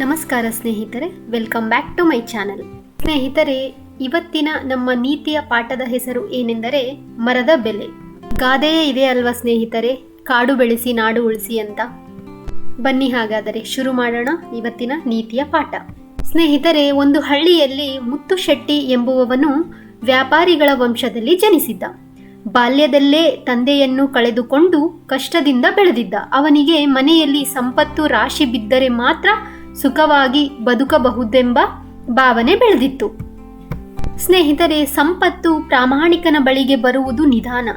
ನಮಸ್ಕಾರ ಸ್ನೇಹಿತರೆ welcome back to my channel ಸ್ನೇಹಿತರೆ, ಇವತ್ತಿನ ನಮ್ಮ ನೀತಿಯ ಪಾಠದ ಹೆಸರು ಏನೆಂದರೆ ಮರದ ಬೆಲೆ. ಗಾದೆಯೇ ಇದೆ ಅಲ್ವಾ ಸ್ನೇಹಿತರೆ? ಕಾಡು ಬೆಳೆಸಿ, ನಾಡು ಉಳಿಸಿ ಅಂತ. ಬನ್ನಿ ಹಾಗಾದರೆ ಶುರು ಮಾಡೋಣ ಇವತ್ತಿನ ನೀತಿಯ ಪಾಠ. ಸ್ನೇಹಿತರೆ, ಒಂದು ಹಳ್ಳಿಯಲ್ಲಿ ಮುತ್ತು ಶೆಟ್ಟಿ ಎಂಬುವವನು ವ್ಯಾಪಾರಿಗಳ ವಂಶದಲ್ಲಿ ಜನಿಸಿದ್ದ. ಬಾಲ್ಯದಲ್ಲೇ ತಂದೆಯನ್ನು ಕಳೆದುಕೊಂಡು ಕಷ್ಟದಿಂದ ಬೆಳೆದಿದ್ದ. ಅವನಿಗೆ ಮನೆಯಲ್ಲಿ ಸಂಪತ್ತು, ರಾಶಿ ಬಿದ್ದರೆ ಮಾತ್ರ ಸುಖವಾಗಿ ಬದುಕಬಹುದೆಂಬ ಭಾವನೆ ಬೆಳೆದಿತ್ತು. ಸ್ನೇಹಿತರೆ, ಸಂಪತ್ತು ಪ್ರಾಮಾಣಿಕನ ಬಳಿಗೆ ಬರುವುದು ನಿಧಾನ.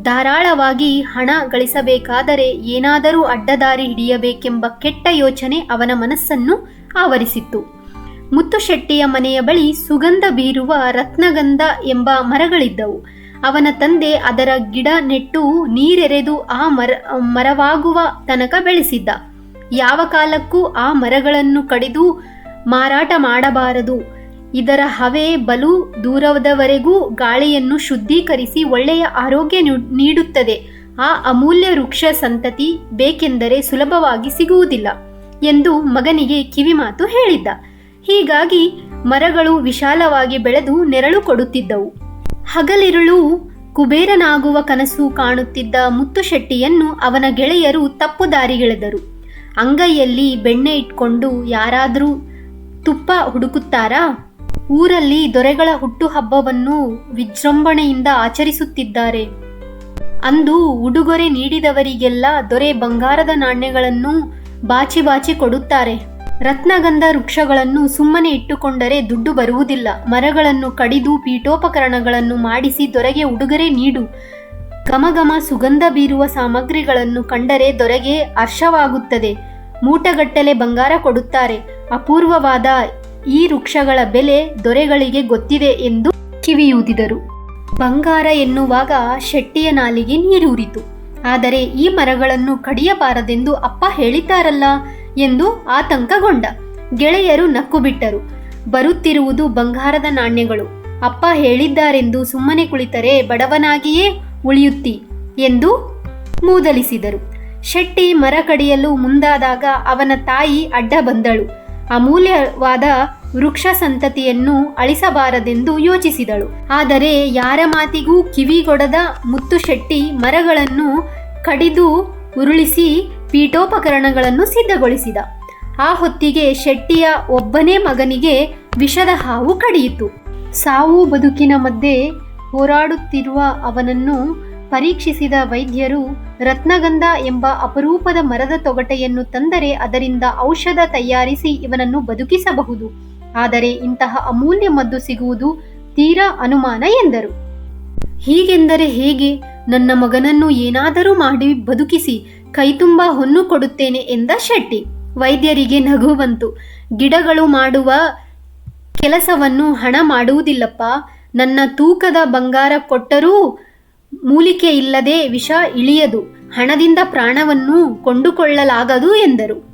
ಧಾರಾಳವಾಗಿ ಹಣ ಗಳಿಸಬೇಕಾದರೆ ಏನಾದರೂ ಅಡ್ಡದಾರಿ ಹಿಡಿಯಬೇಕೆಂಬ ಕೆಟ್ಟ ಯೋಚನೆ ಅವನ ಮನಸ್ಸನ್ನು ಆವರಿಸಿತ್ತು. ಮುತ್ತುಶೆಟ್ಟಿಯ ಮನೆಯ ಬಳಿ ಸುಗಂಧ ಬೀರುವ ರತ್ನಗಂಧ ಎಂಬ ಮರಗಳಿದ್ದವು. ಅವನ ತಂದೆ ಅದರ ಗಿಡ ನೆಟ್ಟು ನೀರೆರೆದು ಆ ಮರ, ಮರವಾಗುವ ತನಕ ಬೆಳೆಸಿದ್ದ. ಯಾವ ಕಾಲಕ್ಕೂ ಆ ಮರಗಳನ್ನು ಕಡಿದು ಮಾರಾಟ ಮಾಡಬಾರದು. ಇದರ ಹವೆ, ಬಲು ದೂರದವರೆಗೂ ಗಾಳಿಯನ್ನು ಶುದ್ಧೀಕರಿಸಿ ಒಳ್ಳೆಯ ಆರೋಗ್ಯ ನೀಡುತ್ತದೆ. ಆ ಅಮೂಲ್ಯ ವೃಕ್ಷ ಸಂತತಿ ಬೇಕೆಂದರೆ ಸುಲಭವಾಗಿ ಸಿಗುವುದಿಲ್ಲ ಎಂದು ಮಗನಿಗೆ ಕಿವಿಮಾತು ಹೇಳಿದ್ದ. ಹೀಗಾಗಿ ಮರಗಳು ವಿಶಾಲವಾಗಿ ಬೆಳೆದು ನೆರಳು ಕೊಡುತ್ತಿದ್ದವು. ಹಗಲಿರುಳು ಕುಬೇರನಾಗುವ ಕನಸು ಕಾಣುತ್ತಿದ್ದ ಮುತ್ತುಶೆಟ್ಟಿಯನ್ನು ಅವನ ಗೆಳೆಯರು ತಪ್ಪು ದಾರಿಗೆಳೆದರು. ಅಂಗೈಯಲ್ಲಿ ಬೆಣ್ಣೆ ಇಟ್ಕೊಂಡು ಯಾರಾದರೂ ತುಪ್ಪ ಹುಡುಕುತ್ತಾರಾ? ಊರಲ್ಲಿ ದೊರೆಗಳ ಹುಟ್ಟುಹಬ್ಬವನ್ನು ವಿಜೃಂಭಣೆಯಿಂದ ಆಚರಿಸುತ್ತಿದ್ದಾರೆ. ಅಂದು ಉಡುಗೊರೆ ನೀಡಿದವರಿಗೆಲ್ಲ ದೊರೆ ಬಂಗಾರದ ನಾಣ್ಯಗಳನ್ನು ಬಾಚಿ ಬಾಚಿ ಕೊಡುತ್ತಾರೆ. ರತ್ನಗಂಧ ವೃಕ್ಷಗಳನ್ನು ಸುಮ್ಮನೆ ಇಟ್ಟುಕೊಂಡರೆ ದುಡ್ಡು ಬರುವುದಿಲ್ಲ. ಮರಗಳನ್ನು ಕಡಿದು ಪೀಠೋಪಕರಣಗಳನ್ನು ಮಾಡಿಸಿ ದೊರೆಗೆ ಉಡುಗೊರೆ ನೀಡು. ಘಮಘಮ ಸುಗಂಧ ಬೀರುವ ಸಾಮಗ್ರಿಗಳನ್ನು ಕಂಡರೆ ದೊರೆಗೆ ಹರ್ಷವಾಗುತ್ತದೆ. ಮೂಟಗಟ್ಟಲೆ ಬಂಗಾರ ಕೊಡುತ್ತಾರೆ. ಅಪೂರ್ವವಾದ ಈ ವೃಕ್ಷಗಳ ಬೆಲೆ ದೊರೆಗಳಿಗೆ ಗೊತ್ತಿದೆ ಎಂದು ಕಿವಿಯೂದಿದರು. ಬಂಗಾರ ಎನ್ನುವಾಗ ಶೆಟ್ಟಿಯ ನಾಲಿಗೆ ನೀರೂರಿತು. ಆದರೆ ಈ ಮರಗಳನ್ನು ಕಡಿಯಬಾರದೆಂದು ಅಪ್ಪ ಹೇಳಿತಾರಲ್ಲ ಎಂದು ಆತಂಕಗೊಂಡ. ಗೆಳೆಯರು ನಕ್ಕು ಬಿಟ್ಟರು ಬರುತ್ತಿರುವುದು ಬಂಗಾರದ ನಾಣ್ಯಗಳು. ಅಪ್ಪ ಹೇಳಿದ್ದಾರೆಂದು ಸುಮ್ಮನೆ ಕುಳಿತರೆ ಬಡವನಾಗಿಯೇ ಉಳಿಯುತ್ತಿ ಎಂದು ಮೂದಲಿಸಿದರು. ಶೆಟ್ಟಿ ಮರ ಕಡಿಯಲು ಮುಂದಾದಾಗ ಅವನ ತಾಯಿ ಅಡ್ಡ ಬಂದಳು. ಅಮೂಲ್ಯವಾದ ವೃಕ್ಷ ಸಂತತಿಯನ್ನು ಅಳಿಸಬಾರದೆಂದು ಯೋಚಿಸಿದಳು. ಆದರೆ ಯಾರ ಮಾತಿಗೂ ಕಿವಿಗೊಡದ ಮುತ್ತು ಶೆಟ್ಟಿ ಮರಗಳನ್ನು ಕಡಿದು ಉರುಳಿಸಿ ಪೀಠೋಪಕರಣಗಳನ್ನು ಸಿದ್ಧಗೊಳಿಸಿದ. ಆ ಹೊತ್ತಿಗೆ ಶೆಟ್ಟಿಯ ಒಬ್ಬನೇ ಮಗನಿಗೆ ವಿಷದ ಹಾವು ಕಡಿಯಿತು. ಸಾವು ಬದುಕಿನ ಮಧ್ಯೆ ಹೋರಾಡುತ್ತಿರುವ ಅವನನ್ನು ಪರೀಕ್ಷಿಸಿದ ವೈದ್ಯರು, ರತ್ನಗಂಧ ಎಂಬ ಅಪರೂಪದ ಮರದ ತೊಗಟೆಯನ್ನು ತಂದರೆ ಅದರಿಂದ ಔಷಧ ತಯಾರಿಸಿ ಇವನನ್ನು ಬದುಕಿಸಬಹುದು. ಆದರೆ ಇಂತಹ ಅಮೂಲ್ಯ ಮದ್ದು ಸಿಗುವುದು ತೀರಾ ಅನುಮಾನ ಎಂದರು. ಹೀಗೆಂದರೆ ಹೇಗೆ? ನನ್ನ ಮಗನನ್ನು ಏನಾದರೂ ಮಾಡಿ ಬದುಕಿಸಿ, ಕೈತುಂಬ ಹೊನ್ನು ಕೊಡುತ್ತೇನೆ ಎಂದ ಶೆಟ್ಟಿ. ವೈದ್ಯರಿಗೆ ನಗು ಬಂತು ಗಿಡಗಳು ಮಾಡುವ ಕೆಲಸವನ್ನು ಹಣ ಮಾಡುವುದಿಲ್ಲಪ್ಪ ನನ್ನ ತೂಕದ ಬಂಗಾರ ಕೊಟ್ಟರೂ ಮೂಲಿಕೆ ಇಲ್ಲದೆ ವಿಷ ಇಳಿಯದು. ಹಣದಿಂದ ಪ್ರಾಣವನ್ನು ಕೊಂಡುಕೊಳ್ಳಲಾಗದು ಎಂದರು.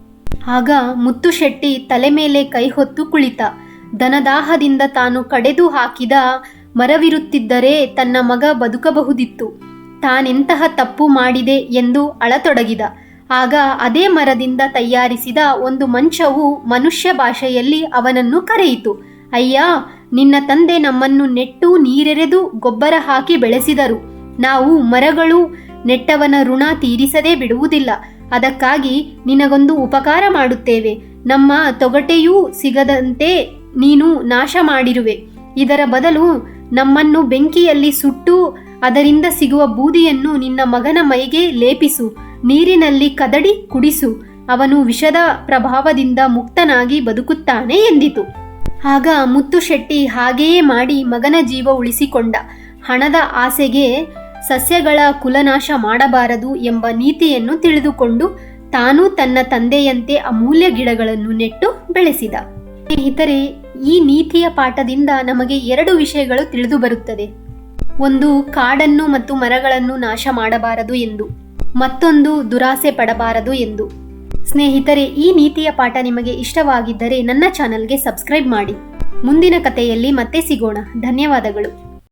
ಆಗ ಮುತ್ತುಶೆಟ್ಟಿ ತಲೆ ಮೇಲೆ ಕೈ ಹೊತ್ತು ಕುಳಿತ. ದನದಾಹದಿಂದ ತಾನು ಕಡೆದು ಹಾಕಿದ ಮರವಿರುತ್ತಿದ್ದರೆ ತನ್ನ ಮಗ ಬದುಕಬಹುದಿತ್ತು. ತಾನೆಂತಹ ತಪ್ಪು ಮಾಡಿದೆ ಎಂದು ಅಳತೊಡಗಿದ. ಆಗ ಅದೇ ಮರದಿಂದ ತಯಾರಿಸಿದ ಒಂದು ಮಂಚವು ಮನುಷ್ಯ ಭಾಷೆಯಲ್ಲಿ ಅವನನ್ನು ಕರೆಯಿತು. ಅಯ್ಯ ನಿನ್ನ ತಂದೆ ನಮ್ಮನ್ನು ನೆಟ್ಟು ನೀರೆರೆದು ಗೊಬ್ಬರ ಹಾಕಿ ಬೆಳೆಸಿದರು. ನಾವು ಮರಗಳು ನೆಟ್ಟವನ ಋಣ ತೀರಿಸದೇ ಬಿಡುವುದಿಲ್ಲ. ಅದಕ್ಕಾಗಿ ನಿನಗೊಂದು ಉಪಕಾರ ಮಾಡುತ್ತೇವೆ. ನಮ್ಮ ತೊಗಟೆಯೂ ಸಿಗದಂತೆ ನೀನು ನಾಶ ಮಾಡಿರುವೆ. ಇದರ ಬದಲು ನಮ್ಮನ್ನು ಬೆಂಕಿಯಲ್ಲಿ ಸುಟ್ಟು ಅದರಿಂದ ಸಿಗುವ ಬೂದಿಯನ್ನು ನಿನ್ನ ಮಗನ ಮೈಗೆ ಲೇಪಿಸು. ನೀರಿನಲ್ಲಿ ಕದಡಿ ಕುಡಿಸು. ಅವನು ವಿಷದ ಪ್ರಭಾವದಿಂದ ಮುಕ್ತನಾಗಿ ಬದುಕುತ್ತಾನೆ ಎಂದಿತು. ಆಗ ಮುತ್ತುಶೆಟ್ಟಿ ಹಾಗೆಯೇ ಮಾಡಿ ಮಗನ ಜೀವ ಉಳಿಸಿಕೊಂಡ. ಹಣದ ಆಸೆಗೆ ಸಸ್ಯಗಳ ಕುಲನಾಶ ಮಾಡಬಾರದು ಎಂಬ ನೀತಿಯನ್ನು ತಿಳಿದುಕೊಂಡು ತಾನು ತನ್ನ ತಂದೆಯಂತೆ ಅಮೂಲ್ಯ ಗಿಡಗಳನ್ನು ನೆಟ್ಟು ಬೆಳೆಸಿದ. ಸ್ನೇಹಿತರೆ, ಈ ನೀತಿಯ ಪಾಠದಿಂದ ನಮಗೆ ಎರಡು ವಿಷಯಗಳು ತಿಳಿದು ಬರುತ್ತದೆ. ಒಂದು, ಕಾಡನ್ನು ಮತ್ತು ಮರಗಳನ್ನು ನಾಶ ಮಾಡಬಾರದು ಎಂದು. ಮತ್ತೊಂದು, ದುರಾಸೆ ಪಡಬಾರದು ಎಂದು. ಸ್ನೇಹಿತರೆ, ಈ ನೀತಿಯ ಪಾಠ ನಿಮಗೆ ಇಷ್ಟವಾಗಿದ್ದರೆ ನನ್ನ ಚಾನಲ್ಗೆ ಸಬ್ಸ್ಕ್ರೈಬ್ ಮಾಡಿ. ಮುಂದಿನ ಕಥೆಯಲ್ಲಿ ಮತ್ತೆ ಸಿಗೋಣ. ಧನ್ಯವಾದಗಳು.